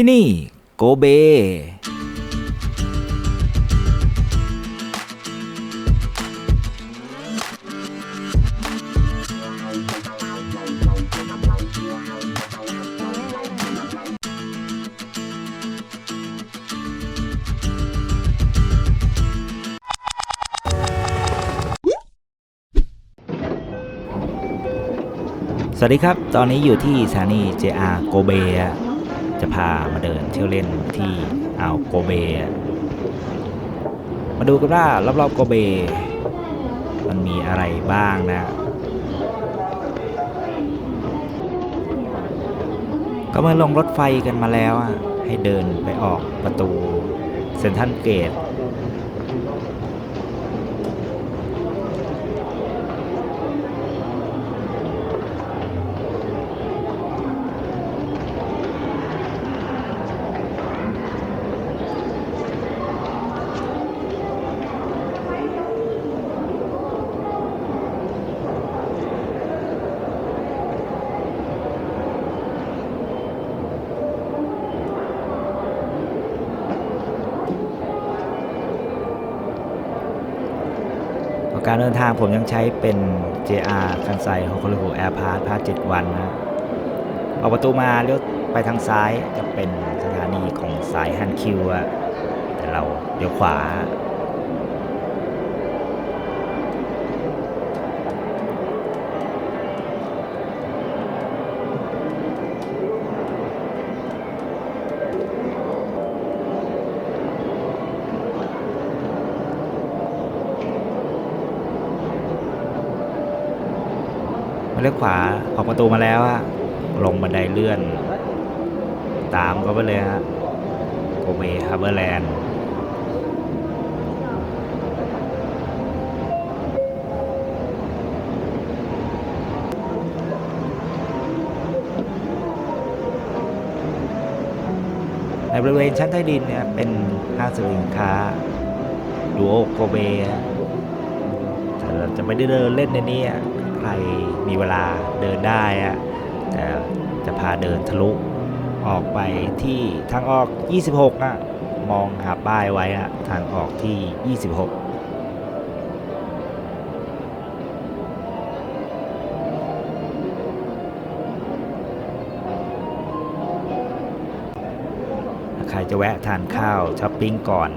ที่นี่โกเบ สวัสดีครับ ตอนนี้อยู่ที่สถานี JR โกเบ จะพามาเดินเที่ยวเล่นที่อ่าวโกเบ มาดูกันว่ารอบๆโกเบ มันมีอะไรบ้างนะ ก็เมื่อลงรถไฟกันมาแล้วอะให้เดินไปออกประตูเซนทันเกต กางผมยังใช้เป็น JR คันไซฮอกโกริโกแอร์พาร์ทพาร์ท7วันนะออกประตูมาเลี้ยวไปทางซ้ายจะเป็นสถานีของสายฮันคิวอะแต่เราเลี้ยวขวา มาเลี้ยวขวาออกประตูมาแล้วอะลงบันไดเลื่อน ตามก็ไปเลยฮะโกเบฮาร์เบอร์แลนด์ในบริเวณชั้นใต้ดินเนี่ยเป็นห้างสรรพสินค้าดูโอโกเบแต่เราจะไม่ได้เดินเล่นในนี้อะ มีเวลาเดินได้อะแต่จะพาเดินทะลุออกไปที่ทางออก 26อะมองหาป้ายไว้อะทางออกที่ 26ใครจะแวะทานข้าวช้อปปิ้งก่อน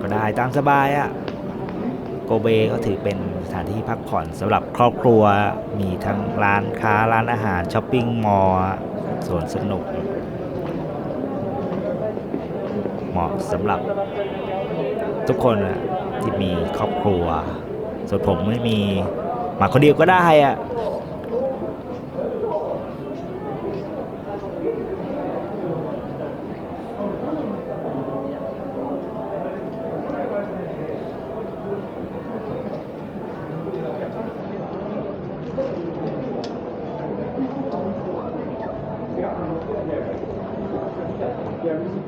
ก็ได้ตามสบายอะ่ะ โกเบก็ถือเป็นสถานที่พักผ่อนสำหรับครอบครัว มีทั้งร้านค้าร้านอาหารช้อปปิ้งมอลล์สวนสนุก เหมาะสำหรับทุกคนที่มีครอบครัว ส่วนผมไม่มีมาคนเดียวก็ได้อะ เห็น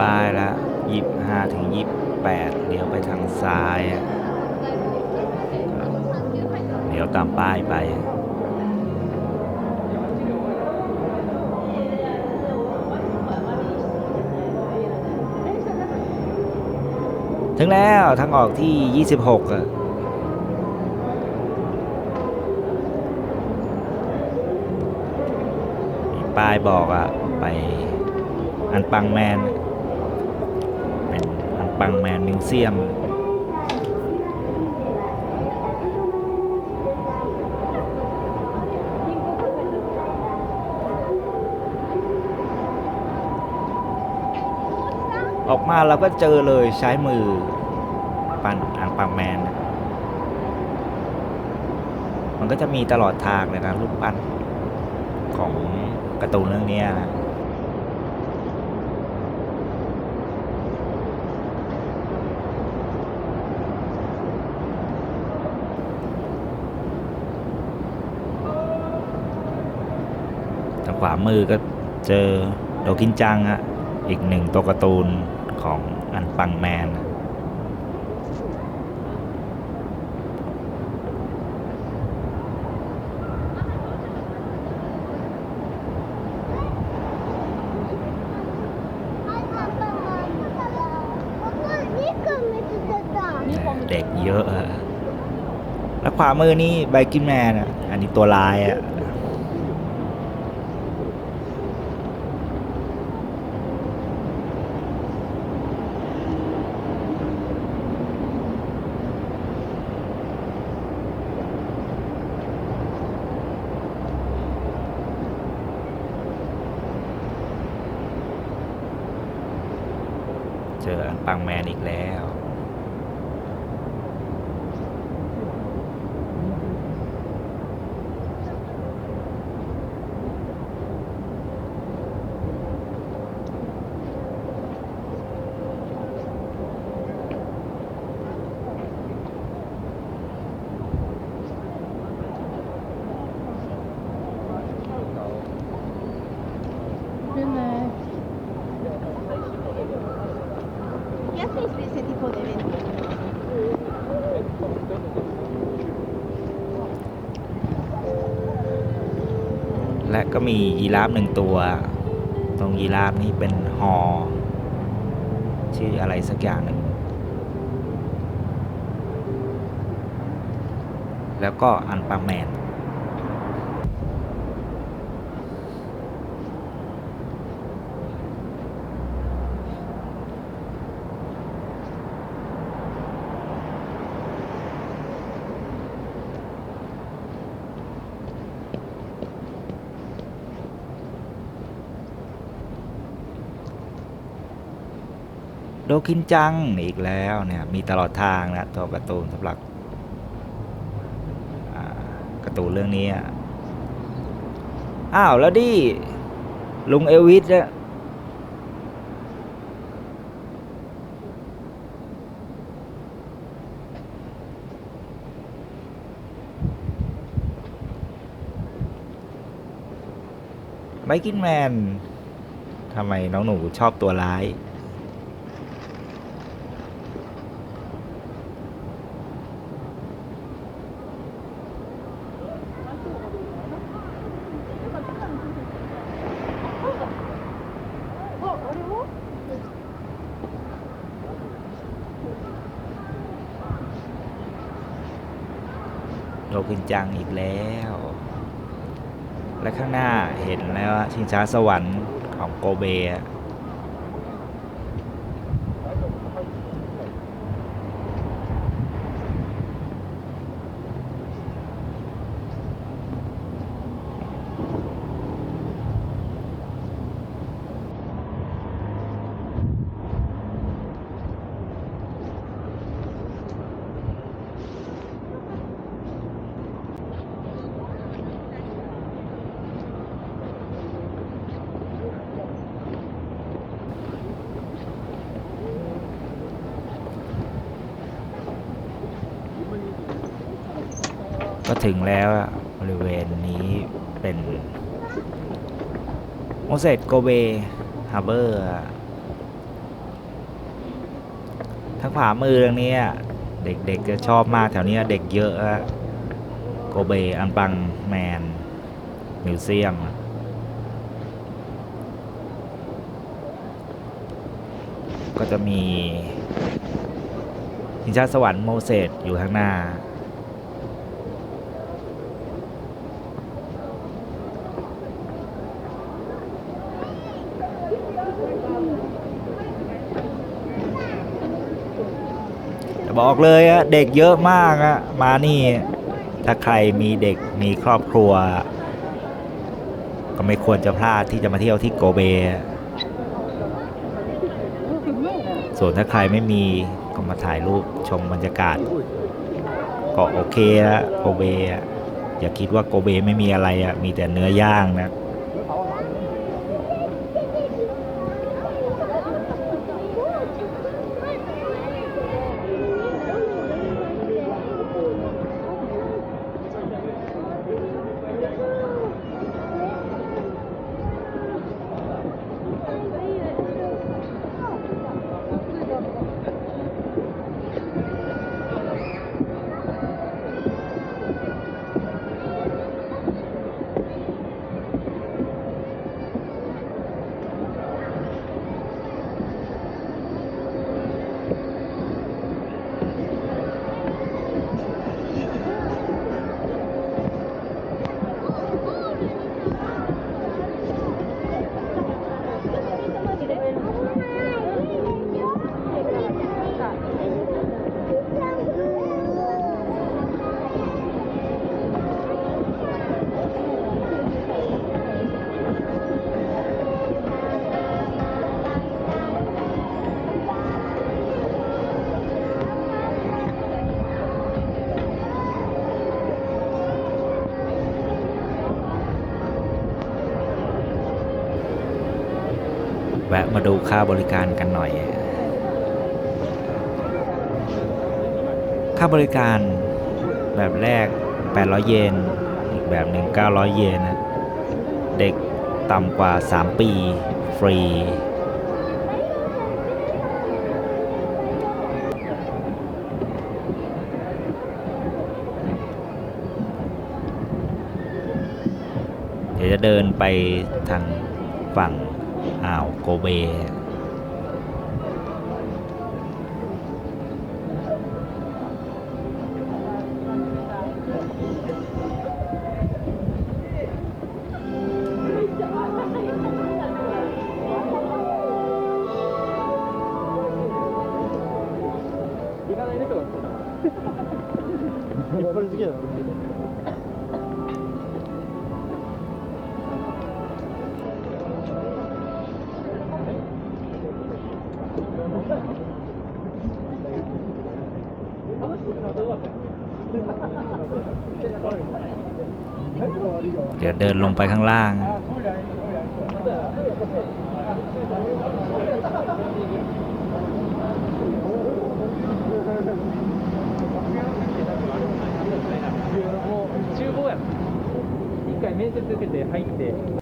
ป้ายแล้วยี่ห้าถึงยี่แปดเลี้ยวไปทางซ้ายเลี้ยวตามป้ายไปถึงแล้วทางออกที่ 26อะมีป้ายบอกอะไปอันปังแมน ปังแมนมิวเซียม ออกมาเราก็เจอเลยใช้มือปันอ่างปังแมน มันก็จะมีตลอดทางเลยนะรูปปั้นของการ์ตูนเรื่องนี้นะ ทางขวา มือก็เจอโดกินจังอะอีกหนึ่งตัวการ์ตูนของอันปังแมนอะเด็กเยอะอะ แล้วขวามือนี่ไบกินแมนอะอันนี้ตัวลายอะเจออันปังแมน อีกแล้ว มียีราฟหนึ่งตัว ตรงยีราฟนี่เป็นฮอ ชื่ออะไรสักอย่างหนึ่ง แล้วก็อันปาแมน คินจังอีกแล้วเนี่ยมีตลอดทางนะตัวการ์ตูนสำหรับการ์ตูนเรื่องนี้อะอ้าวแล้วดิลุงเอลวิสอะไบกินแมนทำไมน้องหนูชอบตัวร้าย คุณจังอีกแล้ว และข้างหน้าเห็นแล้วว่าชิงช้าสวรรค์ของโกเบะ ก็ถึงแล้วบริเวณนี้เป็นโมเสสโกเบฮาร์เบอร์ทางขวามือตรงนี้เด็กๆจะชอบมากแถวเนี้ยเด็กเยอะโกเบอันปังแมน มิวเซียมก็จะมีชิงช้าสวรรค์โมเสสอยู่ข้างหน้า บอกเลยอะเด็กเยอะมากอะมานี่ ถ้าใครมีเด็กมีครอบครัว ก็ไม่ควรจะพลาดที่จะมาเที่ยวที่โกเบ ส่วนถ้าใครไม่มีก็มาถ่ายรูปชมบรรยากาศ ก็โอเคละโกเบอย่าคิดว่าโกเบไม่มีอะไรอะมีแต่เนื้อย่างนะะมาดูค่าบริการกันหน่อย ค่าบริการแบบแรก 800 เยน อีกแบบหนึ่ง900 เยนนะ เด็กต่ำกว่า 3 ปี ฟรี เดี๋ยวจะเดินไปทางฝั่ง อ่าวโกเบ เดี๋ยวเดินลงไปข้างล่าง もう厨房やん。一回面接受けて入って。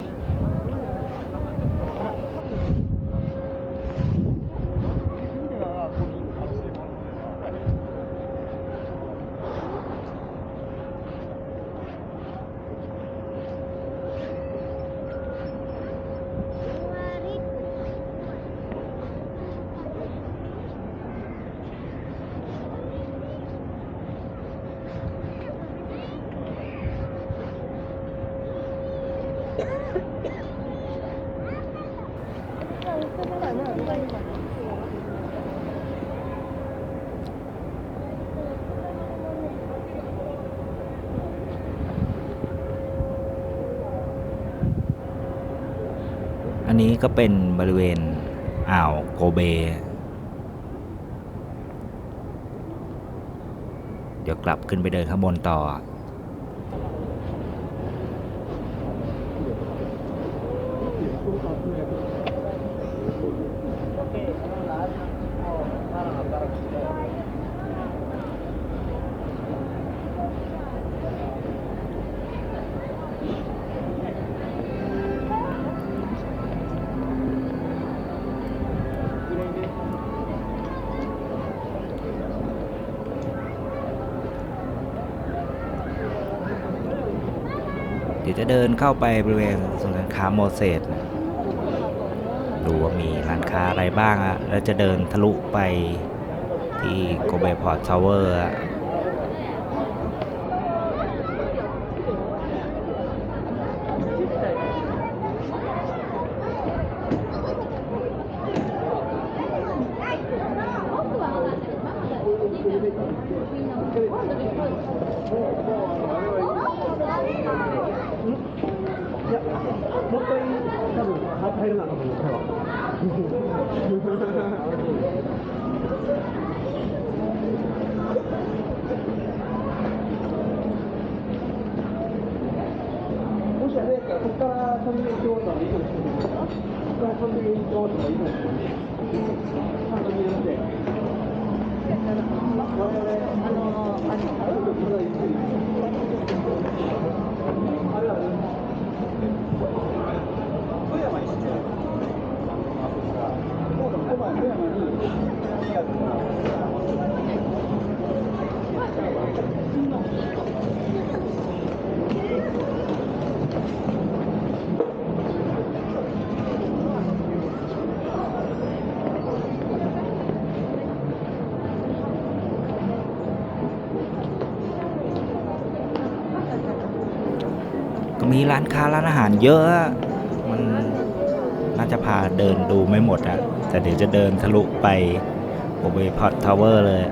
นี้ก็เป็นบริเวณอ่าวโกเบ เดี๋ยวกลับขึ้นไปเดินข้างบนต่อ จะเดินเข้าไปบริเวณศูนย์การค้าโมเสสนะดูว่ามีร้านค้าอะไรบ้างอะแล้วจะเดินทะลุไปที่โกเบพอร์ตทาวเวอร์ もしもしあれやったら、ここから飛んでいこうといいかもしれないですここから飛んでいこうといいかもしれない。あ、あ、あ、あ、あ、 ร้านค้าร้านอาหารเยอะมันน่าจะพาเดินดูไม่หมดอะแต่เดี๋ยวจะเดินทะลุไปโอเบพอตทาวเวอร์เลย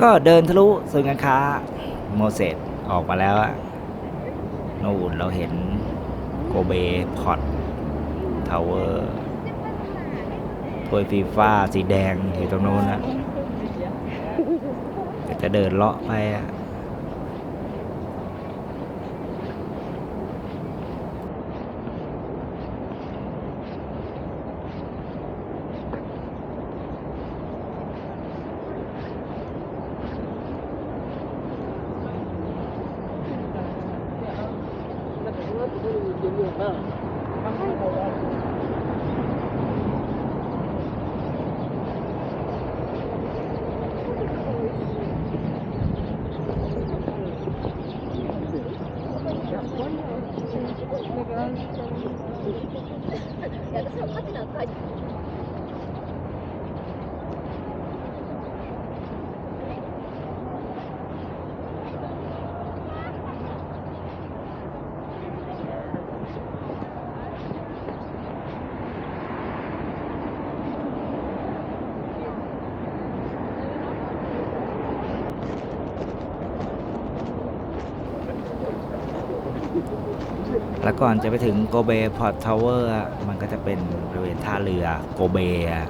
ก็เดินทะลุศูนย์การค้าโมเสสออกมาแล้วอะนู่นเราเห็นโกเบพอตทาวเวอร์ถ้วยฟีฟ้าสีแดงอยู่ตรงโน้นนะเดี๋ยวจะเดินเลาะไปอะ ก่อนจะไปถึงโกเบพอร์ตทาวเวอร์มันก็จะเป็นบริเวณท่าเรือโกเบอะ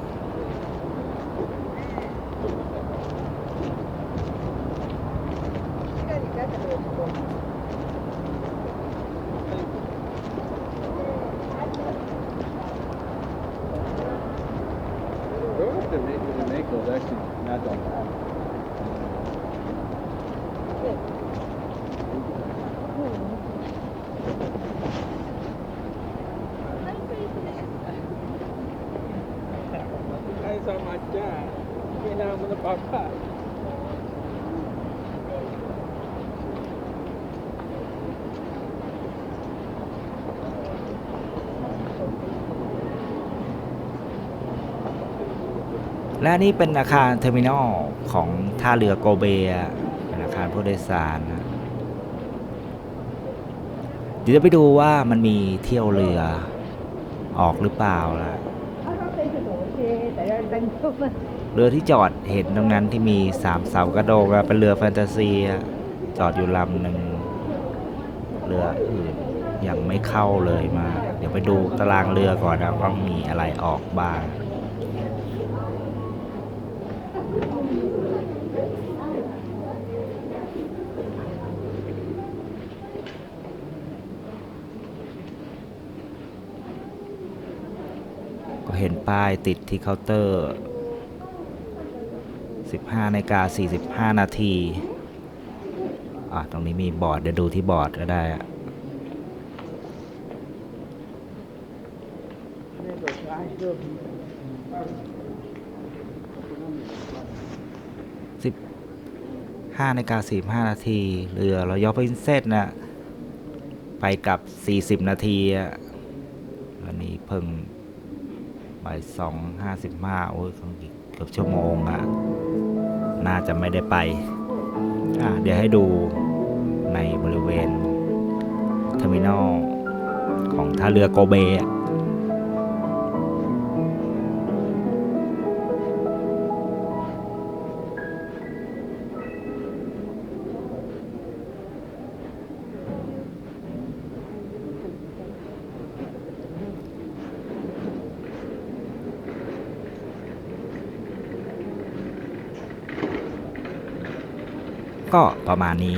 และนี่เป็นอาคารเทอร์มินอลของท่าเรือโกเบอะเป็นอาคารผู้โดยสารนะเดี๋ยวจะไปดูว่ามันมีเที่ยวเรือออกหรือเปล่าล่ะเรือที่จอดเห็นตรงนั้นที่มีสามเสากระโดงเป็นเรือแฟนตาซีจอดอยู่ลำหนึ่งเรืออื่นยังไม่เข้าเลยมา เดี๋ยวไปดูตารางเรือก่อนนะว่ามีอะไรออกบ้าง「เห็น ป้ายติดที่เคาน์เตอร์ 15นาฬิกา45 นาที อะ ตรงนี้มีบอร์ด เดี๋ยวดูที่บอร์ดก็ได้อะสิบห้านาฬิกาสี่ห้านาที เรือเรายอ p พินเซตน่ะไปกับ40นาทีอะวันนี้เพิ่ง บ่ายสองห้าสิบห้าโอ้ยคงอีกเกือบชั่วโมงอะน่าจะไม่ได้ไป อะ เดี๋ยวให้ดูในบริเวณเทอร์มินอลของท่าเรือโกเบอะ ก็ประมาณนี้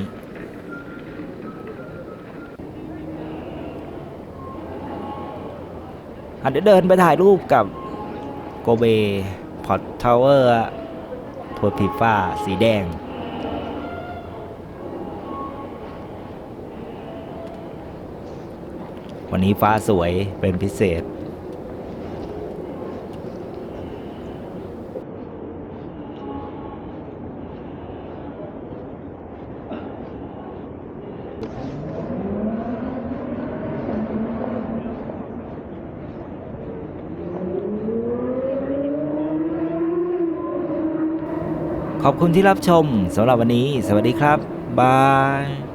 อาจจะเดินไปถ่ายรูปกับโกเบพอร์ตทาวเวอร์ทัวร์พีฟ้าสีแดง วันนี้ฟ้าสวยเป็นพิเศษ ขอบคุณที่รับชมสำหรับวันนี้ สวัสดีครับ บาย